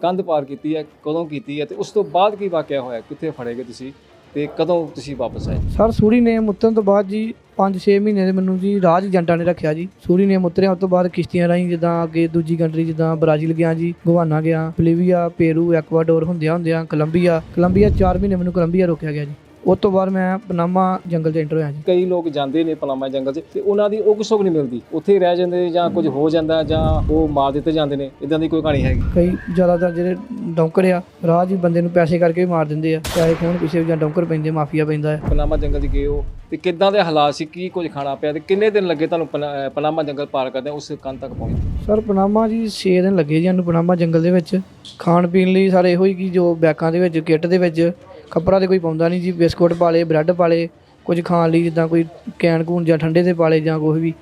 ਕੰਧ ਪਾਰ ਕੀਤੀ ਹੈ, ਕਦੋਂ ਕੀਤੀ ਹੈ ਤੇ ਉਸ ਤੋਂ ਬਾਅਦ ਕੀ ਵਾਕਿਆ ਹੋਇਆ, ਕਿੱਥੇ ਫੜੇ ਗਏ ਤੁਸੀਂ ਤੇ ਕਦੋਂ ਤੁਸੀਂ ਵਾਪਸ ਆਏ? ਸਰ, ਸੂਰੀ ਨੇਮ ਉਤਰਨ ਤੋਂ ਬਾਅਦ ਜੀ 5-6 ਮਹੀਨੇ ਦੇ ਮੈਨੂੰ ਜੀ ਰਾਜ ਏਜੰਟਾਂ ਨੇ ਰੱਖਿਆ ਜੀ। ਸੂਰੀ ਨੇਮ ਉਤਰਿਆ ਉਸ ਤੋਂ ਬਾਅਦ ਕਿਸ਼ਤੀਆਂ ਰਾਹੀਂ ਜਿੱਦਾਂ ਅੱਗੇ ਦੂਜੀ ਕੰਟਰੀ ਜਿੱਦਾਂ ਬ੍ਰਾਜ਼ੀਲ ਗਿਆ ਜੀ ਗਵਾਨਾ ਗਿਆ, ਬਲੀਵੀਆ, ਪੇਰੂ, ਐਕਵਾਡੋਰ ਹੁੰਦਿਆਂ ਹੁੰਦਿਆਂ ਕੋਲੰਬੀਆ ਕੋਲੰਬੀਆ 4 ਮਹੀਨੇ ਮੈਨੂੰ ਕੋਲੰਬੀਆ ਰੋਕਿਆ ਗਿਆ ਜੀ। ਉਸ ਤੋਂ ਬਾਅਦ ਮੈਂ ਪਨਾਮਾ ਜੰਗਲ 'ਚ ਐਂਟਰ ਹੋਇਆ ਜੀ। ਕਈ ਲੋਕ ਜਾਂਦੇ ਨੇ ਪਲਾਮਾ ਜੰਗਲ 'ਚ ਤੇ ਉਹਨਾਂ ਦੀ ਉਹ ਸੁੱਖ ਨਹੀਂ ਮਿਲਦੀ। ਉੱਥੇ ਰਹਿ ਜਾਂਦੇ ਜਾਂ ਕੁਝ ਹੋ ਜਾਂਦਾ ਜਾਂ ਉਹ ਮਾਰ ਦਿੱਤੇ ਜਾਂਦੇ ਨੇ। ਇਦਾਂ ਦੀ ਕੋਈ ਕਹਾਣੀ ਹੈਗੀ? ਕਈ ਜ਼ਿਆਦਾਤਰ ਜਿਹੜੇ ਡੌਂਕਰ ਆ 'ਚ ਹੀ ਬੰਦੇ ਨੂੰ ਪੈਸੇ ਕਰਕੇ ਵੀ ਮਾਰ ਦਿੰਦੇ ਆ। ਚਾਹੇ ਖੂਨ ਕਿਸੇ ਵੀ ਜਾਂ ਡੌਂਕਰ ਪੈਂਦੇ ਮਾਫੀਆ ਪੈਂਦਾ ਹੈ। ਪਨਾਮਾ ਜੰਗਲ 'ਚ ਗਏ ਹੋ ਤੇ ਕਿੱਦਾਂ ਦੇ ਹਾਲਾਤ ਸੀ? ਕੀ ਕੁਝ ਖਾਣਾ ਪਿਆ ਤੇ ਕਿੰਨੇ ਦਿਨ ਲੱਗੇ ਤੁਹਾਨੂੰ ਪਨਾ- ਪਨਾਮਾ ਜੰਗਲ ਪਾਰ ਕਰਦੇ ਉਸ ਕੰਨ ਤੱਕ ਪਹੁੰਚਦੇ ਸਰ ਪਨਾਮਾ ਜੀ 6 ਦਿਨ ਲੱਗੇ ਜੀ ਸਾਨੂੰ ਪਨਾਮਾ ਜੰਗਲ ਦੇ ਵਿੱਚ। ਖਾਣ ਪੀਣ ਲਈ ਸਾਰੇ ਇਹੋ ਹੀ ਕਿ ਜੋ ਬੈਕਾਂ ਦੇ ਵਿੱਚ ਕਿੱਟ ਦੇ ਵਿੱਚ ਕੱਪੜਾ ਤੇ ਕੋਈ ਪਾਉਂਦਾ ਨਹੀਂ ਜੀ ਬਿਸਕੁਟ ਪਾਲੇ ਬ੍ਰੈਡ ਪਾਲੇ ਕੁਝ ਖਾਣ ਲਈ ਜਿੱਦਾਂ ਕੋਈ ਕੈਨ ਕੂਨ ਜਾਂ ਠੰਡੇ ਦੇ ਪਾਲੇ ਜਾਂ ਕੁਛ ਵੀ।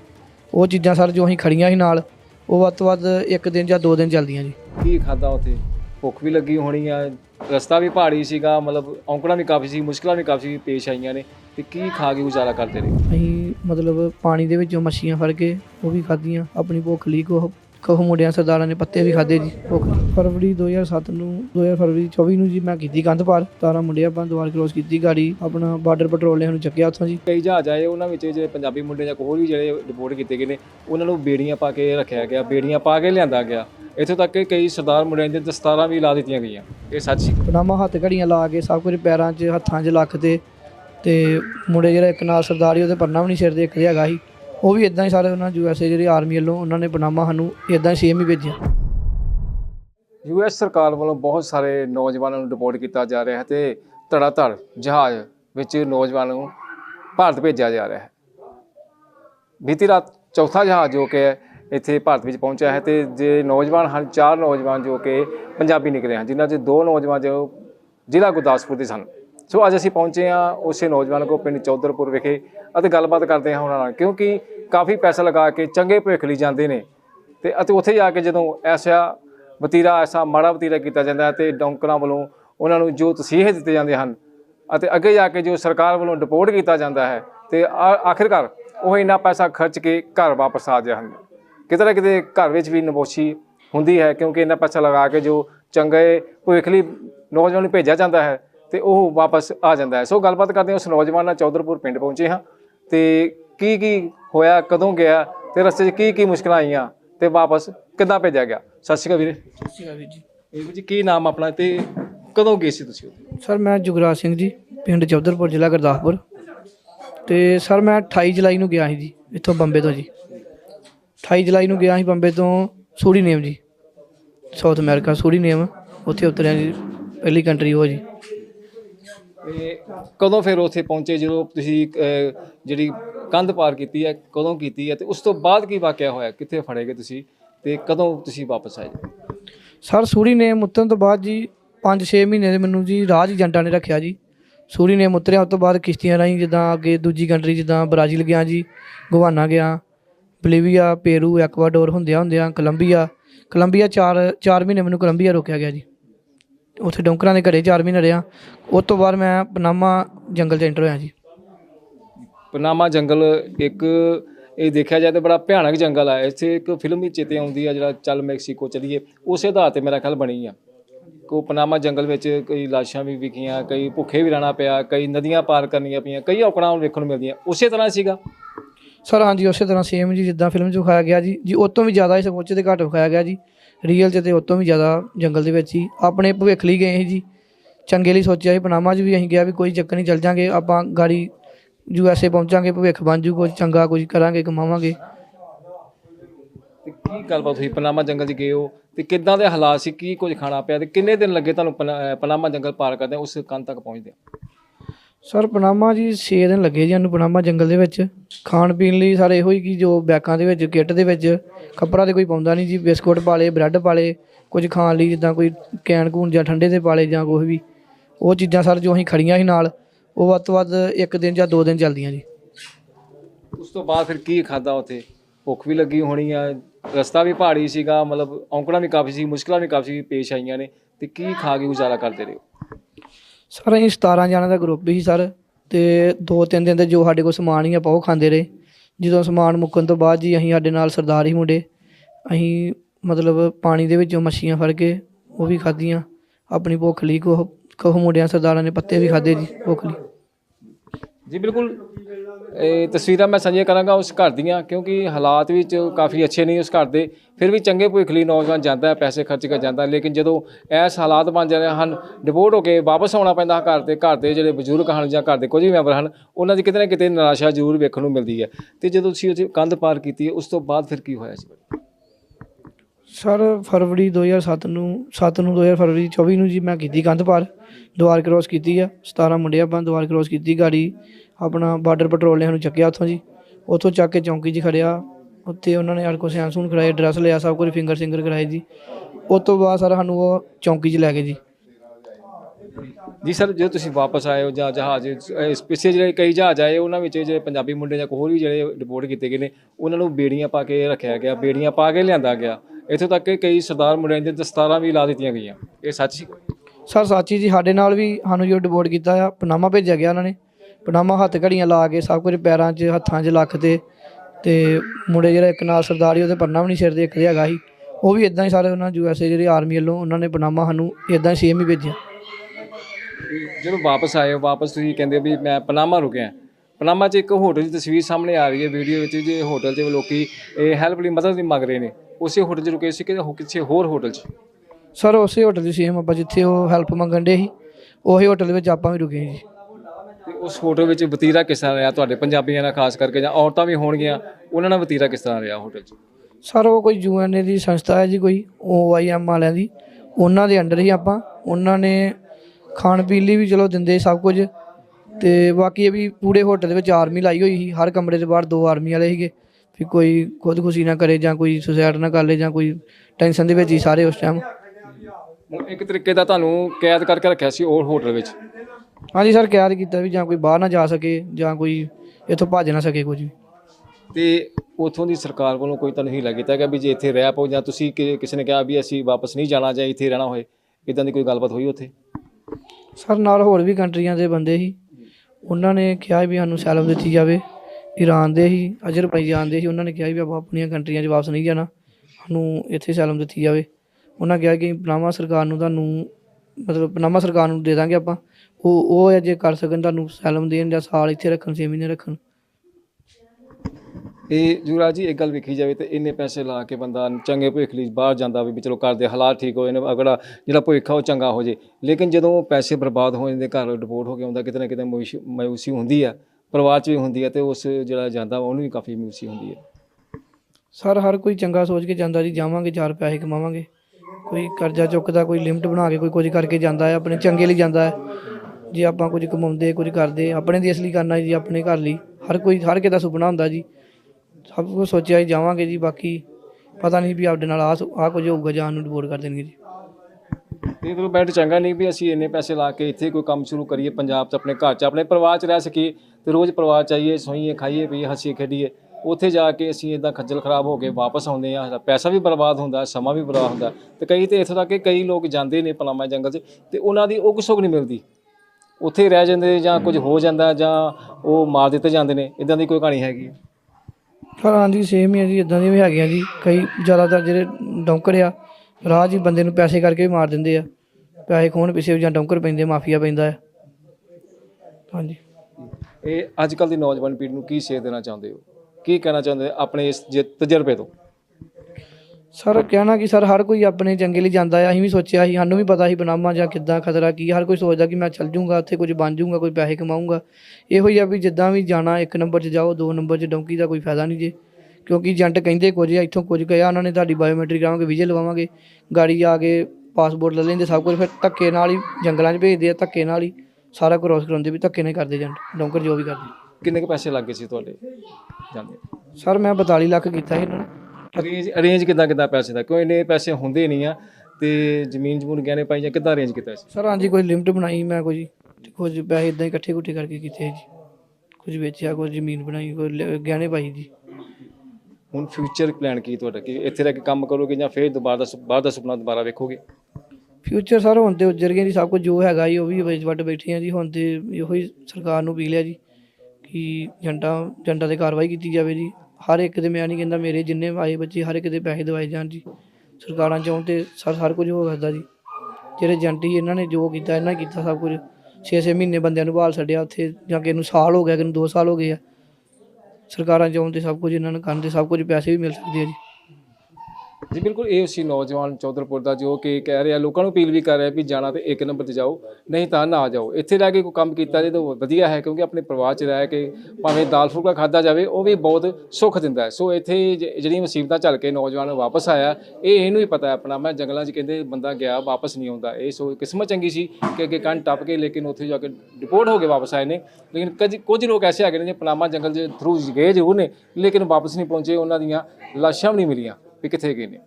ਉਹ ਚੀਜ਼ਾਂ ਸਰ ਜੋ ਅਸੀਂ ਖੜੀਆਂ ਸੀ ਨਾਲ ਉਹ ਵੱਧ ਤੋਂ ਵੱਧ ਇੱਕ ਦਿਨ ਜਾਂ ਦੋ ਦਿਨ ਚੱਲਦੀਆਂ ਜੀ। ਕੀ ਖਾਦਾ ਉੱਥੇ? ਭੁੱਖ ਵੀ ਲੱਗੀ ਹੋਣੀ ਆ ਰਸਤਾ ਵੀ ਪਹਾੜੀ ਸੀਗਾ ਮਤਲਬ ਔਂਕੜਾਂ ਵੀ ਕਾਫੀ ਸੀ ਮੁਸ਼ਕਲਾਂ ਵੀ ਕਾਫੀ ਪੇਸ਼ ਆਈਆਂ ਨੇ। ਤੇ ਕੀ ਖਾ ਕੇ ਗੁਜ਼ਾਰਾ ਕਰਦੇ ਰਹੇ? ਅਸੀਂ ਮਤਲਬ ਪਾਣੀ ਦੇ ਵਿੱਚੋਂ ਮੱਛੀਆਂ ਫੜ ਕੇ ਉਹ ਵੀ ਖਾਧੀਆਂ ਆਪਣੀ ਭੁੱਖ ਲਈ ਕੋਹ ਕੋਹ ਮੁੰਡਿਆਂ ਸਰਦਾਰਾਂ ਨੇ ਪੱਤੇ ਵੀ ਖਾਦੇ ਜੀ। ਭੁੱਖ। ਫਰਵਰੀ 2007 ਨੂੰ 2000 ਫਰਵਰੀ 24 ਨੂੰ ਜੀ ਮੈਂ ਕੀਤੀ ਕੰਧ ਪਾਰ 17 ਮੁੰਡੇ ਆਪਾਂ ਦੁਆਰ ਕ੍ਰੋਸ ਕੀਤੀ ਗਾੜੀ। ਆਪਣਾ ਬਾਰਡਰ ਪੈਟਰੋਲ ਨੇ ਸਾਨੂੰ ਚੱਕਿਆ ਉੱਥੋਂ ਜੀ। ਕਈ ਜਹਾਜ਼ ਆਏ ਉਹਨਾਂ ਵਿੱਚ ਜਿਹੜੇ ਪੰਜਾਬੀ ਮੁੰਡੇ ਜਾਂ ਹੋਰ ਵੀ ਜਿਹੜੇ ਰਿਪੋਰਟ ਕੀਤੇ ਗਏ ਨੇ ਉਹਨਾਂ ਨੂੰ ਬੇੜੀਆਂ ਪਾ ਕੇ ਰੱਖਿਆ ਗਿਆ ਬੇੜੀਆਂ ਪਾ ਕੇ ਲਿਆਂਦਾ ਗਿਆ। ਇੱਥੋਂ ਤੱਕ ਕਿ ਕਈ ਸਰਦਾਰ ਮੁੰਡਿਆਂ ਦੇ ਦਸਤਾਰਾਂ ਵੀ ਲਾ ਦਿੱਤੀਆਂ ਗਈਆਂ। ਇਹ ਸੱਚ ਸੀ ਪਨਾਮਾ ਹੱਥ ਘੜੀਆਂ ਲਾ ਕੇ ਸਭ ਕੁਝ ਪੈਰਾਂ 'ਚ ਹੱਥਾਂ 'ਚ ਲੱਕ ਤੇ ਤੇ ਮੁੰਡੇ ਜਿਹੜਾ ਇੱਕ ਨਾਲ ਸਰਦਾਰੀ ਉਹਦੇ ਪਰਨਾ ਵੀ ਨਹੀਂ ਸਿਰ ਦੇ ਇੱਕ ਹੈਗਾ ਸੀ। ਉਹ ਵੀ ਇਦਾਂ ਹੀ ਸਾਰੇ ਉਹਨਾਂ ਯੂ ਐਸ ਏ ਜਿਹੜੀ ਆਰਮੀ ਵੱਲੋਂ ਉਹਨਾਂ ਨੇ ਪਨਾਮਾ ਸਾਨੂੰ ਇਦਾਂ ਹੀ ਸੇਮ ਹੀ ਭੇਜਿਆ। ਯੂਐਸ ਸਰਕਾਰ ਵੱਲੋਂ ਬਹੁਤ ਸਾਰੇ ਨੌਜਵਾਨਾਂ ਨੂੰ ਡਿਪੋਰਟ ਕੀਤਾ ਜਾ ਰਿਹਾ ਹੈ ਤੇ ਧੜਾ-ਧੜ ਜਹਾਜ਼ ਵਿੱਚ ਨੌਜਵਾਨਾਂ ਨੂੰ ਭਾਰਤ ਭੇਜਿਆ ਜਾ ਰਿਹਾ ਹੈ। ਬੀਤੀ ਰਾਤ ਚੌਥਾ ਜਹਾਜ਼ ਜੋ ਕਿ ਇੱਥੇ ਭਾਰਤ ਵਿੱਚ ਪਹੁੰਚਿਆ ਹੈ ਤੇ ਜੇ ਨੌਜਵਾਨ ਹਨ, ਚਾਰ ਨੌਜਵਾਨ ਜੋ ਕਿ ਪੰਜਾਬੀ ਨਿਕਲੇ ਹਨ, ਜਿਨ੍ਹਾਂ 'ਚ ਦੋ ਨੌਜਵਾਨ ਜੋ ਜ਼ਿਲ੍ਹਾ ਗੁਰਦਾਸਪੁਰ ਦੇ ਸਨ। ਸੋ ਅੱਜ ਅਸੀਂ ਪਹੁੰਚੇ ਹਾਂ ਉਸੇ ਨੌਜਵਾਨ ਕੋ ਪਿੰਡ ਚੌਧਰਪੁਰ ਵਿਖੇ। ਅਤੇ ਗੱਲਬਾਤ ਕਰਦੇ ਹਾਂ ਉਹਨਾਂ ਨਾਲ, ਕਿਉਂਕਿ ਕਾਫੀ ਪੈਸਾ ਲਗਾ ਕੇ ਚੰਗੇ ਭਵਿੱਖ ਲਈ ਜਾਂਦੇ ਨੇ। ਤੇ ਅਤੇ ਉੱਥੇ ਜਾ ਕੇ ਜਦੋਂ ਐਸਾ ਵਤੀਰਾ, ਐਸਾ ਮਾੜਾ ਵਤੀਰਾ ਕੀਤਾ ਜਾਂਦਾ ਹੈ ਤੇ ਡੌਂਕਰਾਂ ਵੱਲੋਂ ਉਹਨਾਂ ਨੂੰ ਜੋ ਤਸੀਹੇ ਦਿੱਤੇ ਜਾਂਦੇ ਹਨ ਅਤੇ ਅੱਗੇ ਜਾ ਕੇ ਜੋ ਸਰਕਾਰ ਵੱਲੋਂ ਡਿਪੋਰਟ ਕੀਤਾ ਜਾਂਦਾ ਹੈ ਤੇ ਆਖਿਰਕਾਰ ਉਹ ਇੰਨਾ ਪੈਸਾ ਖਰਚ ਕੇ ਘਰ ਵਾਪਸ ਆ ਜਾਂਦੇ ਹਨ। ਕਿਤੇ ਨਾ ਕਿਤੇ ਘਰ ਵਿੱਚ ਵੀ ਨਮੋਸ਼ੀ ਹੁੰਦੀ ਹੈ, ਕਿਉਂਕਿ ਇੰਨਾ ਪੈਸਾ ਲਗਾ ਕੇ ਜੋ ਚੰਗੇ ਭਵਿੱਖ ਲਈ ਨੌਜਵਾਨ ਨੂੰ ਭੇਜਿਆ ਜਾਂਦਾ ਹੈ ਤੇ ਉਹ ਵਾਪਸ ਆ ਜਾਂਦਾ ਹੈ। ਸੋ ਗੱਲਬਾਤ ਕਰਦੇ ਹਾਂ ਉਸ ਨੌਜਵਾਨ ਨਾਲ ਚੌਧਰਪੁਰ ਪਿੰਡ ਪਹੁੰਚੇ ਹਾਂ। ਤੇ ਕੀ ਕੀ ਹੋਇਆ ਕਦੋਂ ਗਿਆ ਤੇ ਰਸਤੇ 'ਚ ਕੀ ਕੀ ਮੁਸ਼ਕਲਾਂ ਆਈਆਂ ਤੇ ਵਾਪਸ ਕਿੱਦਾਂ ਭੇਜਿਆ ਗਿਆ? ਸਤਿ ਸ਼੍ਰੀ ਅਕਾਲ ਵੀਰੇ। ਜੀ। ਇਹ ਜੀ ਕੀ ਨਾਮ ਆਪਣਾ ਤੇ ਕਦੋਂ ਗਏ ਸੀ ਤੁਸੀਂ ਉੱਥੇ? ਸਰ ਮੈਂ ਜੁਗਰਾਜ ਸਿੰਘ ਜੀ ਪਿੰਡ ਚੌਧਰਪੁਰ ਜ਼ਿਲ੍ਹਾ ਗੁਰਦਾਸਪੁਰ। ਤੇ ਸਰ ਮੈਂ 28 ਜੁਲਾਈ ਨੂੰ ਗਿਆ ਸੀ ਜੀ ਇੱਥੋਂ ਬੰਬੇ ਤੋਂ ਜੀ। 28 ਜੁਲਾਈ ਨੂੰ ਗਿਆ ਸੀ ਬੰਬੇ ਤੋਂ ਸੂਰੀ ਨੇਮ ਜੀ ਸਾਊਥ ਅਮਰੀਕਾ ਸੂਰੀ ਨੇਮ। ਉੱਥੇ ਉਤਰਿਆ ਜੀ ਪਹਿਲੀ ਕੰਟਰੀ ਉਹ ਜੀ। ਤੇ ਕਦੋਂ ਫਿਰ ਉੱਥੇ ਪਹੁੰਚੇ? ਜਦੋਂ ਤੁਸੀਂ ਅਹ, ਜਿਹੜੀ ਕੰਧ ਪਾਰ ਕੀਤੀ ਹੈ ਕਦੋਂ ਕੀਤੀ ਹੈ ਤੇ ਉਸ ਤੋਂ ਬਾਅਦ ਕੀ ਵਾਕਿਆ ਹੋਇਆ? ਕਿੱਥੇ ਫੜੇ ਗਏ ਤੁਸੀਂ ਤੇ ਕਦੋਂ ਤੁਸੀਂ ਵਾਪਸ ਆਏ? ਸਰ ਸੂਰੀ ਨੇਮ ਉਤਰਨ ਤੋਂ ਬਾਅਦ ਜੀ 5-6 ਮਹੀਨੇ ਦੇ ਮੈਨੂੰ ਜੀ ਰਾਜ ਏਜੰਟਾਂ ਨੇ ਰੱਖਿਆ ਜੀ। ਸੂਰੀ ਨੇਮ ਉਤਰਿਆ ਉਸ ਤੋਂ ਬਾਅਦ ਕਿਸ਼ਤੀਆਂ ਰਾਹੀਂ ਜਿੱਦਾਂ ਅੱਗੇ ਦੂਜੀ ਕੰਟਰੀ ਜਿੱਦਾਂ ਬ੍ਰਾਜ਼ੀਲ ਗਿਆ ਜੀ ਗਵਾਨਾ ਗਿਆ ਬਲੀਵੀਆ ਪੇਰੂ ਐਕਵਾਡੋਰ ਹੁੰਦਿਆਂ ਹੁੰਦਿਆਂ ਕੋਲੰਬੀਆ। ਕੋਲੰਬੀਆ 4 4 ਮਹੀਨੇ ਮੈਨੂੰ ਕੋਲੰਬੀਆ ਰੋਕਿਆ ਗਿਆ ਜੀ। ਉੱਥੇ ਡੌਂਕਰਾਂ ਦੇ ਘਰੇ 4 ਮਹੀਨੇ ਰਿਹਾ। ਉਸ ਤੋਂ ਬਾਅਦ ਮੈਂ ਪਨਾਮਾ ਜੰਗਲ 'ਚ ਐਂਟਰ ਹੋਇਆ ਜੀ। ਪਨਾਮਾ ਜੰਗਲ ਇੱਕ ਇਹ ਦੇਖਿਆ ਜਾਏ ਤਾਂ ਬੜਾ ਭਿਆਨਕ ਜੰਗਲ ਹੈ ਇੱਥੇ ਇੱਕ ਫਿਲਮ ਵੀ ਚੇਤੇ ਆਉਂਦੀ ਆ ਜਿਹੜਾ ਚੱਲ ਮੈਕਸੀਕੋ ਚਲੀਏ। ਉਸੇ ਆਧਾਰ ਤੇ ਮੇਰਾ ਖਿਆਲ ਬਣੀ ਆ। ਕੋ ਪਨਾਮਾ ਜੰਗਲ ਵਿੱਚ ਕਈ ਲਾਸ਼ਾਂ ਵੀ ਵਿਖੀਆਂ ਕਈ ਭੁੱਖੇ ਵੀ ਰਹਿਣਾ ਪਿਆ ਕਈ ਨਦੀਆਂ ਪਾਰ ਕਰਨੀਆਂ ਪਈਆਂ ਕਈ ਔਕੜਾਂ ਵੇਖਣ ਨੂੰ ਮਿਲਦੀਆਂ। ਉਸੇ ਤਰ੍ਹਾਂ ਸੀਗਾ। ਸਰ ਹਾਂਜੀ ਉਸੇ ਤਰ੍ਹਾਂ ਸੇਮ ਜੀ ਜਿੱਦਾਂ ਫਿਲਮ 'ਚ ਵਿਖਾਇਆ ਗਿਆ ਜੀ। ਜੀ ਉਹ ਤੋਂ ਵੀ ਜ਼ਿਆਦਾ ਇਸ ਸੋਚ ਤੇ ਘੱਟ ਵਿਖਾਇਆ ਗਿਆ ਜੀ। ਰੀਅਲ 'ਚ ਤੇ ਉਹ ਤੋਂ ਵੀ ਜ਼ਿਆਦਾ ਜੰਗਲ ਦੇ ਵਿੱਚ ਹੀ ਆਪਣੇ ਭਵਿੱਖ ਲਈ ਗਏ ਸੀ ਜੀ। ਚੰਗੇ ਲਈ ਸੋਚਿਆ ਸੀ ਪਨਾਮਾ 'ਚ ਵੀ ਅਸੀਂ ਗਿਆ ਵੀ ਕੋਈ ਚੱਕਰ ਨਹੀਂ ਚੱਲ ਜਾਂਗੇ ਆਪਾਂ ਗਾੜੀ ਯੂ ਐਸ ਏ ਪਹੁੰਚਾਂਗੇ ਭਵਿੱਖ ਬਣ ਜੂ ਕੁਝ ਚੰਗਾ ਕੁਝ ਕਰਾਂਗੇ ਕਮਾਵਾਂਗੇ। ਤੇ ਕੀ ਗੱਲਬਾਤ ਹੋਈ? ਪਨਾਮਾ ਜੰਗਲ 'ਚ ਗਏ ਹੋ ਤੇ ਕਿੱਦਾਂ ਦੇ ਹਾਲਾਤ ਸੀ? ਕੀ ਕੁਝ ਖਾਣਾ ਪਿਆ ਤੇ ਕਿੰਨੇ ਦਿਨ ਲੱਗੇ ਤੁਹਾਨੂੰ ਪਨਾ- ਅਹ ਪਨਾਮਾ ਜੰਗਲ ਪਾਰ ਕਰਦੇ? ਉਸ ਕੰਨ ਤੱਕ ਪਹੁੰਚਦੇ ਸਰ ਪਨਾਮਾ ਜੀ 6 ਦਿਨ ਲੱਗੇ ਜੀ ਸਾਨੂੰ ਪਨਾਮਾ ਜੰਗਲ ਦੇ ਵਿੱਚ। ਖਾਣ ਪੀਣ ਲਈ ਸਾਰੇ ਇਹੋ ਹੀ ਕਿ ਜੋ ਬੈਕਾਂ ਦੇ ਵਿੱਚ ਕਿੱਟ ਦੇ ਵਿੱਚ ਕੱਪੜਾ ਤੇ ਕੋਈ ਪਾਉਂਦਾ ਨਹੀਂ ਜੀ ਬਿਸਕੁਟ ਪਾਲੇ ਬ੍ਰੈਡ ਪਾਲੇ ਕੁਝ ਖਾਣ ਲਈ ਜਿੱਦਾਂ ਕੋਈ ਕੈਨ ਕੂਨ ਜਾਂ ਠੰਡੇ ਦੇ ਪਾਲੇ ਜਾਂ ਕੁਛ ਵੀ। ਉਹ ਚੀਜ਼ਾਂ ਸਰ ਜੋ ਅਸੀਂ ਖੜੀਆਂ ਸੀ ਨਾਲ ਉਹ ਵੱਧ ਤੋਂ ਵੱਧ ਇੱਕ ਦਿਨ ਜਾਂ ਦੋ ਦਿਨ ਚੱਲਦੀਆਂ ਜੀ। ਉਸ ਤੋਂ ਬਾਅਦ ਫਿਰ ਕੀ ਖਾਦਾ ਉੱਥੇ? ਭੁੱਖ ਵੀ ਲੱਗੀ ਹੋਣੀ ਆ ਰਸਤਾ ਵੀ ਪਹਾੜੀ ਸੀਗਾ ਮਤਲਬ ਔਂਕੜਾਂ ਵੀ ਕਾਫੀ ਸੀ ਮੁਸ਼ਕਲਾਂ ਵੀ ਕਾਫੀ ਪੇਸ਼ ਆਈਆਂ ਨੇ। ਤੇ ਕੀ ਖਾ ਕੇ ਗੁਜ਼ਾਰਾ ਕਰਦੇ ਰਹੇ ਹੋ? ਸਰ ਅਸੀਂ 17 ਜਣਾਂ ਦਾ ਗਰੁੱਪ ਸੀ ਸਰ। ਤੇ ਦੋ ਤਿੰਨ ਦਿਨ ਦੇ ਜੋ ਸਾਡੇ ਕੋਲ ਸਮਾਨ ਹੀ ਆਪਾਂ ਉਹ ਖਾਂਦੇ ਰਹੇ। ਜਦੋਂ ਸਮਾਨ ਮੁੱਕਣ ਤੋਂ ਬਾਅਦ ਜੀ ਅਸੀਂ ਸਾਡੇ ਨਾਲ ਸਰਦਾਰ ਹੀ ਮੁੰਡੇ, ਅਸੀਂ ਮਤਲਬ ਪਾਣੀ ਦੇ ਵਿੱਚੋਂ ਮੱਛੀਆਂ ਫੜ ਕੇ ਉਹ ਵੀ ਖਾਧੀਆਂ। ਆਪਣੀ ਭੁੱਖ ਲਈ ਕੋਹ ਕੋਹ ਮੁੰਡਿਆਂ ਸਰਦਾਰਾਂ ਨੇ ਪੱਤੇ ਵੀ ਖਾਦੇ ਜੀ, ਭੁੱਖ ਲਈ। ਜੀ, ਬਿਲਕੁਲ। ਇਹ ਤਸਵੀਰਾਂ ਮੈਂ ਸਾਂਝੀਆਂ ਕਰਾਂਗਾ ਉਸ ਘਰ ਦੀਆਂ, ਕਿਉਂਕਿ ਹਾਲਾਤ ਵਿੱਚ ਕਾਫੀ ਅੱਛੇ ਨਹੀਂ ਉਸ ਘਰ ਦੇ। ਫਿਰ ਵੀ ਚੰਗੇ ਭਵਿੱਖ ਲਈ ਨੌਜਵਾਨ ਜਾਂਦਾ ਹੈ, ਪੈਸੇ ਖਰਚ ਕੇ ਜਾਂਦਾ ਲੇਕਿਨ ਜਦੋਂ ਐਸ ਹਾਲਾਤ ਬਣ ਜਾਂਦੇ ਹਨ ਡਿਵੋਰਟ ਹੋ ਕੇ ਵਾਪਸ ਆਉਣਾ ਪੈਂਦਾ ਘਰ ਤੇ, ਘਰ ਦੇ ਜਿਹੜੇ ਬਜ਼ੁਰਗ ਹਨ ਜਾਂ ਘਰ ਦੇ ਕੁਝ ਵੀ ਮੈਂਬਰ ਹਨ, ਉਹਨਾਂ ਦੀ ਕਿਤੇ ਨਾ ਕਿਤੇ ਨਿਰਾਸ਼ਾ ਜ਼ਰੂਰ ਵੇਖਣ ਨੂੰ ਮਿਲਦੀ ਹੈ। ਤੇ ਜਦੋਂ ਤੁਸੀਂ ਉੱਥੇ ਕੰਧ ਪਾਰ ਕੀਤੀ ਹੈ, ਉਸ ਤੋਂ ਬਾਅਦ ਫਿਰ ਕੀ ਹੋਇਆ ਸੀ ਸਰ, ਫਰਵਰੀ 2007 ਨੂੰ 7 ਨੂੰ 2000 ਫਰਵਰੀ 24 ਨੂੰ ਜੀ ਮੈਂ ਕੀਤੀ ਕੰਧ ਪਾਰ ਦੁਆਰ ਕ੍ਰੋਸ ਕੀਤੀ ਆ 17 ਮੁੰਡੇ ਆਪਾਂ ਦੁਆਰ ਕ੍ਰੋਸ ਕੀਤੀ ਗਾੜੀ। ਆਪਣਾ ਬਾਰਡਰ ਪੈਟਰੋਲ ਨੇ ਸਾਨੂੰ ਚੱਕਿਆ ਉੱਥੋਂ ਜੀ। ਉੱਥੋਂ ਚੱਕ ਕੇ ਚੌਂਕੀ 'ਚ ਖੜਿਆ। ਉੱਥੇ ਉਹਨਾਂ ਨੇ ਸਾਡੇ ਕੋਲ ਸਿਆਣ ਸੂਣ ਕਰਾਏ, ਡਰੈਸ ਲਿਆ, ਸਭ ਕੁਝ ਫਿੰਗਰ ਸਿੰਗਰ ਕਰਾਏ ਜੀ। ਉਸ ਤੋਂ ਬਾਅਦ ਸਰ ਸਾਨੂੰ ਉਹ ਚੌਂਕੀ 'ਚ ਲੈ ਗਏ ਜੀ। ਜੀ ਸਰ ਜੇ ਤੁਸੀਂ ਵਾਪਸ ਆਏ ਹੋ ਜਾਂ ਜਹਾਜ਼, ਇਸ ਪਿੱਛੇ ਜਿਹੜੇ ਕਈ ਜਹਾਜ਼ ਆਏ, ਉਹਨਾਂ ਵਿੱਚ ਜਿਹੜੇ ਪੰਜਾਬੀ ਮੁੰਡੇ ਜਾਂ ਕੋਈ ਹੋਰ ਵੀ ਜਿਹੜੇ ਰਿਪੋਰਟ ਕੀਤੇ ਗਏ ਨੇ, ਉਹਨਾਂ ਨੂੰ ਬੇੜੀਆਂ ਪਾ ਕੇ ਰੱਖਿਆ ਗਿਆ, ਬੇੜੀਆਂ ਪਾ ਕੇ ਲਿਆਂਦਾ ਗਿਆ। ਇੱਥੋਂ ਤੱਕ ਕਿ ਕਈ ਸਰਦਾਰ ਮੁੰਡਿਆਂ ਦੀਆਂ ਦਸਤਾਰਾਂ ਵੀ ਲਾ ਦਿੱਤੀਆਂ ਗਈਆਂ। ਇਹ ਸੱਚ ਸੀ ਸਰ ਸਾਚੀ ਜੀ ਸਾਡੇ ਨਾਲ ਵੀ ਸਾਨੂੰ ਜੋ ਡਿਪੋਰਟ ਕੀਤਾ ਆ ਪਨਾਮਾ ਭੇਜਿਆ ਗਿਆ ਉਹਨਾਂ ਨੇ। ਪਨਾਮਾ ਹੱਥ ਘੜੀਆਂ ਲਾ ਕੇ ਸਭ ਕੁਝ ਪੈਰਾਂ 'ਚ ਹੱਥਾਂ 'ਚ ਲੱਖ ਤੇ ਤੇ ਮੁੰਡੇ ਜਿਹੜਾ ਇੱਕ ਨਾਲ ਸਰਦਾਰੀ ਉਹਦੇ ਪਰਨਾ ਵੀ ਨਹੀਂ ਸਿਰ ਦੇ ਇੱਕ ਦੇ ਹੈਗਾ ਸੀ। ਉਹ ਵੀ ਇਦਾਂ ਹੀ ਸਾਰੇ ਉਹਨਾਂ ਯੂ ਐਸ ਏ ਜਿਹੜੀ ਆਰਮੀ ਵੱਲੋਂ ਉਹਨਾਂ ਨੇ ਪਨਾਮਾ ਸਾਨੂੰ ਇਦਾਂ ਹੀ ਸੇਮ ਹੀ ਭੇਜਿਆ। ਜਦੋਂ ਵਾਪਸ ਆਏ ਵਾਪਸ ਤੁਸੀਂ ਕਹਿੰਦੇ ਵੀ ਮੈਂ ਪਨਾਮਾ ਰੁਕਿਆ। ਪਨਾਮਾ 'ਚ ਇੱਕ ਹੋਟਲ ਦੀ ਤਸਵੀਰ ਸਾਹਮਣੇ ਆ ਰਹੀ ਹੈ ਵੀਡੀਓ ਵਿੱਚ ਜੇ ਹੋਟਲ 'ਚ ਲੋਕੀ ਇਹ ਹੈਲਪ ਲਈ ਮਦਦ ਨਹੀਂ ਮੰਗ ਰਹੇ ਨੇ। ਉਸੇ ਹੋਟਲ 'ਚ ਰੁਕੇ ਸੀ ਕਿ ਹੋ- ਕਿਸੇ ਹੋਰ ਹੋਟਲ 'ਚ? ਸਰ ਉਸੇ ਹੋਟਲ ਦੀ ਸੇਮ ਆਪਾਂ ਜਿੱਥੇ ਉਹ ਹੈਲਪ ਮੰਗਣ ਦੇ ਸੀ ਉਹੀ ਹੋਟਲ ਵਿੱਚ ਆਪਾਂ ਵੀ ਰੁਕੇ ਜੀ ਤੇ ਉਸ ਹੋਟਲ ਵਿੱਚ ਵਤੀਰਾ ਕਿਸ ਤਰ੍ਹਾਂ ਰਿਹਾ ਤੁਹਾਡੇ ਪੰਜਾਬੀਆਂ ਨਾਲ ਖਾਸ ਕਰਕੇ ਜਾਂ ਔਰਤਾਂ ਵੀ ਹੋਣਗੀਆਂ ਉਹਨਾਂ ਨਾਲ ਵਤੀਰਾ ਕਿਸ ਤਰ੍ਹਾਂ ਰਿਹਾ ਹੋਟਲ 'ਚ? ਸਰ ਉਹ ਕੋਈ ਯੂਐਨਏ ਦੀ ਸੰਸਥਾ ਹੈ ਜੀ ਕੋਈ ਓਆਈਐਮ ਵਾਲਿਆਂ ਦੀ ਉਹਨਾਂ ਦੇ ਅੰਡਰ ਹੀ ਆਪਾਂ ਉਹਨਾਂ ਨੇ ਖਾਣ ਪੀਣ ਲਈ ਵੀ ਚਲੋ ਦਿੰਦੇ ਸਭ ਕੁਝ ਤੇ ਬਾਕੀ ਇਹ ਵੀ ਪੂਰੇ ਹੋਟਲ ਦੇ ਵਿੱਚ ਆਰਮੀ ਲਾਈ ਹੋਈ ਸੀ ਹਰ ਕਮਰੇ ਦੇ ਬਾਹਰ ਦੋ ਆਰਮੀ ਵਾਲੇ ਸੀਗੇ। ਵੀ ਕੋਈ ਖੁਦਕੁਸ਼ੀ ਨਾ ਕਰੇ ਜਾਂ ਕੋਈ ਸੁਸਾਈਡ ਨਾ ਕਰ ਲੇ ਜਾਂ ਕੋਈ ਟੈਨਸ਼ਨ ਦੇ ਵਿੱਚ ਹੀ ਸਾਰੇ ਉਸ ਟਾਈਮ ਇੱਕ ਤਰੀਕੇ ਦਾ ਤੁਹਾਨੂੰ ਕੈਦ ਕਰਕੇ ਰੱਖਿਆ ਸੀ ਉਹ ਹੋਟਲ ਵਿੱਚ? ਹਾਂਜੀ ਸਰ ਕੈਦ ਕੀਤਾ ਵੀ ਜਾਂ ਕੋਈ ਬਾਹਰ ਨਾ ਜਾ ਸਕੇ ਜਾਂ ਕੋਈ ਇੱਥੋਂ ਭੱਜ ਨਾ ਸਕੇ ਕੁਝ ਤੇ ਉਥੋਂ ਦੀ ਸਰਕਾਰ ਵੱਲੋਂ ਕੋਈ ਤੁਹਾਨੂੰ ਹੀਲਾ ਕੀਤਾ ਕਿ ਵੀ ਜੇ ਇੱਥੇ ਰਹਿ ਪਾਓ ਜਾਂ ਤੁਸੀਂ ਕਿਸੇ ਨੇ ਕਿਹਾ ਵੀ ਅਸੀਂ ਵਾਪਸ ਨਹੀਂ ਜਾਣਾ ਜਾਂ ਇੱਥੇ ਰਹਿਣਾ ਹੋਏ ਇਦਾਂ ਦੀ ਕੋਈ ਗੱਲਬਾਤ ਹੋਈ ਉੱਥੇ? ਸਰ ਨਾਲ ਹੋਰ ਵੀ ਕੰਟਰੀਆਂ ਦੇ ਬੰਦੇ ਸੀ। ਉਹਨਾਂ ਨੇ ਕਿਹਾ ਵੀ ਸਾਨੂੰ ਸੈਲਮ ਦਿੱਤੀ ਜਾਵੇ। ਈਰਾਨ ਦੇ ਸੀ ਅਜ਼ਰਬੈਜਾਨ ਦੇ ਸੀ ਉਹਨਾਂ ਨੇ ਕਿਹਾ ਵੀ ਆਪਾਂ ਆਪਣੀਆਂ ਕੰਟਰੀਆਂ 'ਚ ਵਾਪਸ ਨਹੀਂ ਜਾਣਾ, ਸਾਨੂੰ ਇੱਥੇ ਸੈਲਮ ਦਿੱਤੀ ਜਾਵੇ। ਉਹਨਾਂ ਕਿਹਾ ਕਿ ਪਨਾਮਾ ਸਰਕਾਰ ਨੂੰ ਤੁਹਾਨੂੰ, ਮਤਲਬ ਪਨਾਮਾ ਸਰਕਾਰ ਨੂੰ ਦੇ ਦਾਂਗੇ ਆਪਾਂ। ਉਹ ਉਹ ਜੇ ਕਰ ਸਕਣ, ਤੁਹਾਨੂੰ ਸੈਲਮ ਦੇਣ ਜਾਂ ਸਾਲ ਇੱਥੇ ਰੱਖਣ, ਛੇ ਮਹੀਨੇ ਰੱਖਣ। ਇਹ ਯੁਵਰਾਜ ਜੀ, ਇੱਕ ਗੱਲ ਵੇਖੀ ਜਾਵੇ ਤੇ ਇੰਨੇ ਪੈਸੇ ਲਾ ਕੇ ਬੰਦਾ ਚੰਗੇ ਭਵਿੱਖ ਲਈ ਬਾਹਰ ਜਾਂਦਾ ਵੀ ਚਲੋ ਕਰਦੇ ਹਾਲਾਤ ਠੀਕ ਹੋ ਜਾਣ, ਅਗਲਾ ਜਿਹੜਾ ਭਵਿੱਖ ਆ ਉਹ ਚੰਗਾ ਹੋ ਜੇ। ਲੇਕਿਨ ਜਦੋਂ ਪੈਸੇ ਬਰਬਾਦ ਹੋ ਜਾਂਦੇ, ਘਰ ਰਿਪੋਰਟ ਹੋ ਕੇ ਆਉਂਦਾ, ਕਿਤੇ ਨਾ ਕਿਤੇ ਮਾਯੂਸ਼ੀ ਮਾਯੂਸੀ ਹੁੰਦੀ ਆ। ਪਰਿਵਾਰ 'ਚ ਵੀ ਹੁੰਦੀ ਹੈ ਤੇ ਉਸ ਜਿਹੜਾ ਜਾਂਦਾ ਵਾ, ਉਹਨੂੰ ਵੀ ਕਾਫੀ ਮਿਊਸੀ ਹੁੰਦੀ ਹੈ। ਸਰ, ਹਰ ਕੋਈ ਚੰਗਾ ਸੋਚ ਕੇ ਜਾਂਦਾ ਜੀ, ਜਾਵਾਂਗੇ, ਚਾਰ ਪੈਸੇ ਕਮਾਵਾਂਗੇ। ਕੋਈ ਕਰਜ਼ਾ ਚੁੱਕਦਾ, ਕੋਈ ਲਿਮਟ ਬਣਾ ਕੇ ਕੋਈ ਕੁਝ ਕਰਕੇ ਜਾਂਦਾ ਹੈ, ਆਪਣੇ ਚੰਗੇ ਲਈ ਜਾਂਦਾ ਹੈ। ਜੇ ਆਪਾਂ ਕੁਝ ਕਮਾਉਂਦੇ, ਕੁਝ ਕਰਦੇ, ਆਪਣੇ ਦੇਸ਼ ਲਈ ਕਰਨਾ ਜੀ, ਆਪਣੇ ਘਰ ਲਈ। ਹਰ ਕੋਈ, ਹਰ ਕਿਸੇ ਦਾ ਸੁਪਨਾ ਹੁੰਦਾ ਜੀ। ਸਭ ਕੁਝ ਸੋਚਿਆ ਜੀ, ਜਾਵਾਂਗੇ ਜੀ, ਬਾਕੀ ਪਤਾ ਨਹੀਂ ਵੀ ਆਪਣੇ ਨਾਲ ਆ ਆ ਕੁਝ ਹੋਊਗਾ ਜਾਣ ਨੂੰ ਡਿਪੋਰਟ ਕਰ ਦੇਣਗੇ ਜੀ। ਤੇ ਇਹ ਤੋਂ ਬੈਠ ਚੰਗਾ ਨਹੀਂ ਵੀ ਅਸੀਂ ਇੰਨੇ ਪੈਸੇ ਲਾ ਕੇ ਇੱਥੇ ਕੋਈ ਕੰਮ ਸ਼ੁਰੂ ਕਰੀਏ, ਪੰਜਾਬ 'ਚ ਆਪਣੇ ਘਰ 'ਚ, ਆਪਣੇ ਪਰਿਵਾਰ 'ਚ ਰਹਿ ਸਕੀਏ ਤੇ ਰੋਜ਼ ਪਰਿਵਾਰ 'ਚ ਆਈਏ ਸੋਈਏ, ਖਾਈਏ, ਪੀਏ, ਹੱਸੀਏ, ਖੇਡੀਏ। ਉੱਥੇ ਜਾ ਕੇ ਅਸੀਂ ਇਦਾਂ ਖੱਜਲ ਖਰਾਬ ਹੋ ਕੇ ਵਾਪਸ ਆਉਂਦੇ ਆ ਪੈਸਾ ਵੀ ਬਰਬਾਦ ਹੁੰਦਾ, ਸਮਾਂ ਵੀ ਬਰਬਾਦ ਹੁੰਦਾ। ਤੇ ਕਈ ਤੇ ਇੱਥੋਂ ਤੱਕ ਕਿ ਕਈ ਲੋਕ ਜਾਂਦੇ ਨੇ ਪਲਾਮਾ ਜੰਗਲ 'ਚ ਤੇ ਉਹਨਾਂ ਦੀ ਉਹ ਸੁੱਖ ਨਹੀਂ ਮਿਲਦੀ। ਉੱਥੇ ਰਹਿ ਜਾਂਦੇ ਜਾਂ ਕੁਝ ਹੋ ਜਾਂਦਾ ਜਾਂ ਉਹ ਮਾਰ ਦਿੱਤੇ ਜਾਂਦੇ ਨੇ ਇਦਾਂ ਦੀ ਕੋਈ ਕਹਾਣੀ ਹੈਗੀ ਹੈ? ਪਰ ਸੇਮ ਹੀ ਹੈ ਜੀ ਇਦਾਂ ਦੀਆਂ ਵੀ ਹੈਗੀਆਂ ਜੀ। ਕਈ ਜ਼ਿਆਦਾਤਰ ਜਿਹੜੇ ਡੌਂਕਰ ਆ ਰਾਹ 'ਚ ਹੀ ਬੰਦੇ ਨੂੰ ਪੈਸੇ ਕਰਕੇ ਵੀ ਮਾਰ ਦਿੰਦੇ ਆ। ਪੈਸੇ ਖੋਣ ਪਿੱਛੇ ਜਾਂ ਡੌਂਕਰ ਪੈਂਦੇ ਮਾਫੀਆ ਪੈਂਦਾ ਹੈ। ਹਾਂਜੀ। ਇਹ ਅੱਜ ਕੱਲ ਦੀ ਨੌਜਵਾਨ ਪੀੜ੍ਹੀ ਨੂੰ ਕੀ ਸੇਧ ਦੇਣਾ ਚਾਹੁੰਦੇ ਹੋ? ਕੀ ਕਹਿਣਾ ਚਾਹੁੰਦੇ ਹੋ ਆਪਣੇ ਇਸ ਜੇ ਤਜਰਬੇ ਤੋਂ? ਸਰ ਕਹਿਣਾ ਕਿ ਸਰ ਹਰ ਕੋਈ ਆਪਣੇ ਚੰਗੇ ਲਈ ਜਾਂਦਾ ਹੈ ਅਸੀਂ ਵੀ ਸੋਚਿਆ ਸੀ ਸਾਨੂੰ ਵੀ ਪਤਾ ਸੀ ਬਨਾਮਾ ਜਾਂ ਕਿੱਦਾਂ ਖਤਰਾ ਕੀ ਹਰ ਕੋਈ ਸੋਚਦਾ ਕਿ ਮੈਂ ਚੱਲ ਜਾਊਂਗਾ ਉੱਥੇ ਕੁਝ ਬਣ ਜਾਊਂਗਾ ਕੋਈ ਪੈਸੇ ਕਮਾਊਂਗਾ। ਇਹੋ ਹੀ ਆ ਵੀ ਜਿੱਦਾਂ ਵੀ ਜਾਣਾ ਇੱਕ ਨੰਬਰ 'ਚ ਜਾਓ ਦੋ ਨੰਬਰ 'ਚ ਡੌਂਕੀ ਦਾ ਕੋਈ ਫਾਇਦਾ ਨਹੀਂ ਜੇ। ਕਿਉਂਕਿ ਏਜੰਟ ਕਹਿੰਦੇ ਕੁਝ ਆ ਇੱਥੋਂ ਕੁਝ ਗਿਆ ਉਹਨਾਂ ਨੇ ਤੁਹਾਡੀ ਬਾਇਓਮੈਟ੍ਰਿਕ ਕਰਾਵਾਂਗੇ ਵੀਜ਼ੇ ਲਵਾਵਾਂਗੇ ਗਾੜੀ ਆ ਕੇ ਪਾਸਪੋਰਟ ਲੈ ਲੈਂਦੇ ਸਭ ਕੁਝ ਫਿਰ ਧੱਕੇ ਨਾਲ ਹੀ ਜੰਗਲਾਂ 'ਚ ਭੇਜਦੇ ਆ ਧੱਕੇ ਨਾਲ ਹੀ ਸਾਰਾ ਕ੍ਰੋਸ ਕਰਾਉਂਦੇ ਵੀ ਧੱਕੇ ਨਾਲ ਹੀ ਕਰਦੇ ਏਜੰਟ ਡੌਂਕਰ ਜੋ ਵੀ ਕਰਦੇ। ਕਿੰਨੇ ਕੁ ਪੈਸੇ ਲੱਗੇ ਸੀ ਤੁਹਾਡੇ ਜਾਂਦੇ? ਸਰ ਮੈਂ 42 ਲੱਖ ਕੀਤਾ ਸੀ ਇਹਨਾਂ ਨੂੰ। ਅਰੇਂਜ ਅਰੇਂਜ ਕਿੱਦਾਂ ਕਿੱਦਾਂ ਪੈਸੇ ਦਾ? ਕਿਉਂ ਇੰਨੇ ਪੈਸੇ ਹੁੰਦੇ ਨਹੀਂ ਆ ਤੇ ਜ਼ਮੀਨ ਜਮੂਨ ਗਹਿਣੇ ਪਾਈ ਜਾਂ ਕਿੱਦਾਂ ਅਰੇਂਜ ਕੀਤਾ ਸੀ? ਸਰ ਹਾਂਜੀ ਕੋਈ ਲਿਮਟ ਬਣਾਈ ਮੈਂ ਤੇ ਕੁਝ ਪੈਸੇ ਇਦਾਂ ਹੀ ਇਕੱਠੇ ਕੁੱਠੇ ਕਰਕੇ ਕੀਤੇ ਜੀ। ਕੁਝ ਵੇਚਿਆ ਕੁਝ ਜ਼ਮੀਨ ਬਣਾਈ ਕੋਈ ਲ- ਗਹਿਣੇ ਪਾਈ ਜੀ। ਹੁਣ ਫਿਊਚਰ ਪਲਾਨ ਕੀ ਤੁਹਾਡਾ? ਕਿ ਇੱਥੇ ਰਹਿ ਕੇ ਕੰਮ ਕਰੋਗੇ ਜਾਂ ਫਿਰ ਦੁਬਾਰਾ ਦਾ ਸੁ- ਬਾਹਰ ਦਾ ਸੁਪਨਾ ਦੁਬਾਰਾ ਵੇਖੋਗੇ? ਫਿਊਚਰ ਸਰ ਹੁਣ ਤੇ ਉੱਜਰ ਗਿਆ ਜੀ, ਸਭ ਕੁਝ ਜੋ ਹੈਗਾ ਜੀ, ਉਹ ਵੀ ਵਿੱਚ ਵੱਟ ਬੈਠੇ ਆ ਜੀ, ਹੁਣ ਤੇ ਇਹੋ ਹੀ ਸਰਕਾਰ ਨੂੰ ਪੀ ਲਿਆ ਜੀ ਕਿ ਜੰਟਾ ਜੰਟਾ ਤੇ ਕਾਰਵਾਈ ਕੀਤੀ ਜਾਵੇ ਜੀ। ਹਰ ਇੱਕ ਦੇ ਮੈਂ ਨਹੀਂ ਕਹਿੰਦਾ ਮੇਰੇ ਜਿੰਨੇ ਆਏ ਬੱਚੇ, ਹਰ ਇੱਕ ਦੇ ਪੈਸੇ ਦਵਾਏ ਜਾਣ ਜੀ। ਸਰਕਾਰਾਂ ਚਾਹੁਣ ਤੇ ਸਰ, ਹਰ ਕੁਝ ਹੋ ਸਕਦਾ ਜੀ। ਜਿਹੜੇ ਜੰਟੀ ਇਹਨਾਂ ਨੇ ਜੋ ਕੀਤਾ, ਇਹਨਾਂ ਕੀਤਾ ਸਭ ਕੁਝ। 6-6 ਮਹੀਨੇ ਬੰਦਿਆਂ ਨੂੰ ਬਹਾਲ ਛੱਡਿਆ ਉੱਥੇ, ਜਾਂ ਕਿ ਨੂੰ ਸਾਲ ਹੋ ਗਿਆ ਕਿ ਨੂੰ 2 ਸਾਲ ਹੋ ਗਏ ਆ। ਸਰਕਾਰਾਂ ਚਾਹੁਣ ਤੇ ਸਭ ਕੁਝ ਇਹਨਾਂ ਨੂੰ ਕਰਨ ਦੇ ਸਭ ਕੁਝ ਪੈਸੇ ਵੀ ਮਿਲ ਸਕਦੇ ਆ ਜੀ। ਜੀ, ਬਿਲਕੁਲ, ਇਹ ਸੀ ਨੌਜਵਾਨ ਚੌਧਰਪੁਰ ਦਾ ਜੋ ਕਿ ਕਹਿ ਰਿਹਾ, ਲੋਕਾਂ ਨੂੰ ਅਪੀਲ ਵੀ ਕਰ ਰਿਹਾ ਵੀ ਜਾਣਾ ਤੇ ਇੱਕ ਨੰਬਰ ਤੇ ਜਾਓ, ਨਹੀਂ ਤਾਂ ਨਾ ਜਾਓ। ਇੱਥੇ ਰਹਿ ਕੇ ਕੋਈ ਕੰਮ ਕੀਤਾ ਜੇ ਤਾਂ ਵਧੀਆ ਹੈ, ਕਿਉਂਕਿ ਆਪਣੇ ਪਰਿਵਾਰ 'ਚ ਰਹਿ ਕੇ ਭਾਵੇਂ ਦਾਲ ਫੁਲਕਾ ਖਾਦਾ ਜਾਵੇ, ਉਹ ਵੀ ਬਹੁਤ ਸੁੱਖ ਦਿੰਦਾ ਸੋ ਇੱਥੇ ਜ- ਜਿਹੜੀਆਂ ਮੁਸੀਬਤਾਂ ਝੱਲ ਕੇ ਨੌਜਵਾਨ ਵਾਪਸ ਆਇਆ, ਇਹ ਇਹਨੂੰ ਹੀ ਪਤਾ ਹੈ ਆਪਣਾ। ਮੈਂ ਜੰਗਲਾਂ 'ਚ ਕਹਿੰਦੇ ਬੰਦਾ ਗਿਆ, ਵਾਪਸ ਨਹੀਂ ਆਉਂਦਾ। ਇਹ ਸੋ ਕਿਸਮਤ ਚੰਗੀ ਸੀ ਕਿ ਅੱਗੇ ਕੰਨ ਟੱਪ ਕੇ, ਲੇਕਿਨ ਉੱਥੇ ਜਾ ਕੇ ਡਿਪੋਰਟ ਹੋ ਕੇ ਵਾਪਸ ਆਏ ਨੇ। ਲੇਕਿਨ ਕੁਝ ਕੁਝ ਲੋਕ ਐਸੇ ਹੈਗੇ ਨੇ, ਜੇ ਪਨਾਮਾ ਜੰਗਲ ਦੇ ਥਰੂ ਗਏ ਜ਼ਰੂਰ ਨੇ, ਲੇਕਿਨ ਵਾਪਸ ਨਹੀਂ ਪਹੁੰਚੇ, ਉਹਨਾਂ ਦੀਆਂ ਲਾਸ਼ਾਂ ਵੀ ਨਹੀਂ ਮਿਲੀਆਂ। ਵੀ ਕਿੱਥੇ ਗਏ ਨੇ।